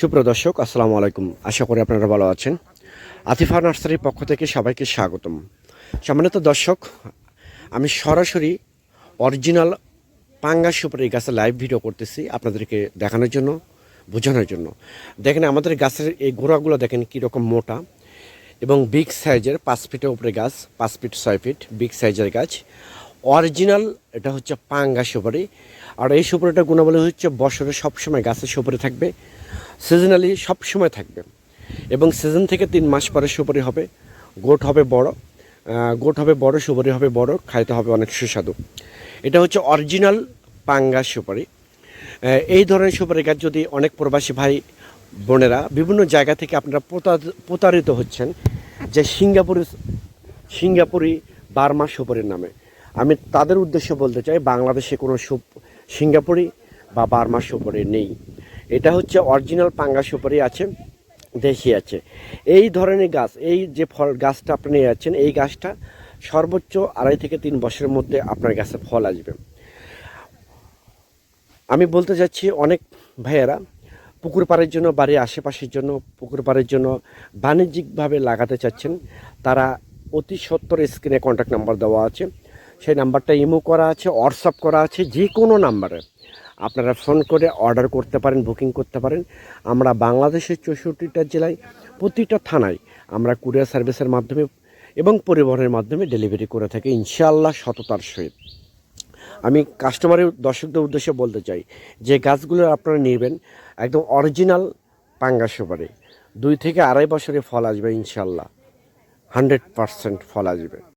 সুপ্রিয় দর্শক, আসসালামু আলাইকুম। আশা করি আপনারা ভালো আছেন। আতিফা নার্সারির পক্ষ থেকে সবাইকে স্বাগতম। সম্মানিত দর্শক, আমি সরাসরি অরিজিনাল পাঙ্গা সুপারি গাছের লাইভ ভিডিও করতেছি আপনাদেরকে দেখানোর জন্য, বোঝানোর জন্য। দেখেন, আমাদের গাছের এই গোড়াগুলো দেখেন কীরকম মোটা এবং বিগ সাইজের পাঁচ ফিটের উপরে গাছ, পাঁচ ফিট ছয় ফিট বিগ সাইজের গাছ। অরিজিনাল, এটা হচ্ছে পাঙ্গা সুপারি। আর এই সুপারিটার গুণাবলী হচ্ছে বছরে সবসময় গাছের সুপারি থাকবে সিজনালি সবসময় থাকবে। এবং সিজন থেকে তিন মাস পরে সুপারি হবে, গোট হবে বড় গোট হবে বড়, সুপারি হবে বড়, খাইতে হবে অনেক সুস্বাদু। এটা হচ্ছে অরিজিনাল পাঙ্গা সুপারি। এই ধরনের সুপারি গাছ যদি অনেক প্রবাসী ভাই, বোনেরা বিভিন্ন জায়গা থেকে আপনারা প্রতা- প্রতারিত হচ্ছেন যে সিঙ্গাপুরি সিঙ্গাপুরি বার্মা সুপারির নামে। আমি তাদের উদ্দেশ্যে বলতে চাই, বাংলাদেশে কোনো সিঙ্গাপুরি বা বার্মা সুপারি নেই। এটা হচ্ছে অরিজিনাল পাঙ্গা সুপারি আছে, দেশি আছে। এই ধরনের গাছ, এই যে ফল, গাছটা আপনি নিয়ে যাচ্ছেন, এই গাছটা সর্বোচ্চ আড়াই থেকে তিন বছরের মধ্যে আপনার গাছে ফল আসবে। আমি বলতে যাচ্ছি অনেক ভাইয়েরা পুকুর পাড়ের জন্য, বাড়ির আশেপাশের জন্য, পুকুর পাড়ের জন্য বাণিজ্যিকভাবে লাগাতে চাচ্ছেন। তারা অতি সত্তর স্ক্রিনে কন্ট্যাক্ট নাম্বার দেওয়া আছে। সেই নাম্বারটা ইমো করা আছে হোয়াটসঅ্যাপ করা আছে যে কোনো নাম্বারে। আপনারা ফোন করে অর্ডার করতে পারেন, বুকিং করতে পারেন। আমরা বাংলাদেশের চৌষট্টিটা জেলায়, প্রতিটা থানায় আমরা কুরিয়ার সার্ভিসের মাধ্যমে এবং পরিবহনের মাধ্যমে ডেলিভারি করে থাকি, ইনশাআল্লাহ সততার সহিত। আমি কাস্টমারের দর্শকদের উদ্দেশ্যে বলতে চাই, যে গাছগুলো আপনারা নেবেন, একদম অরিজিনাল পাঙ্গা সুপারি দুই থেকে আড়াই বছরে ফল আসবে ইনশাল্লাহ হান্ড্রেড পারসেন্ট ফল আসবে।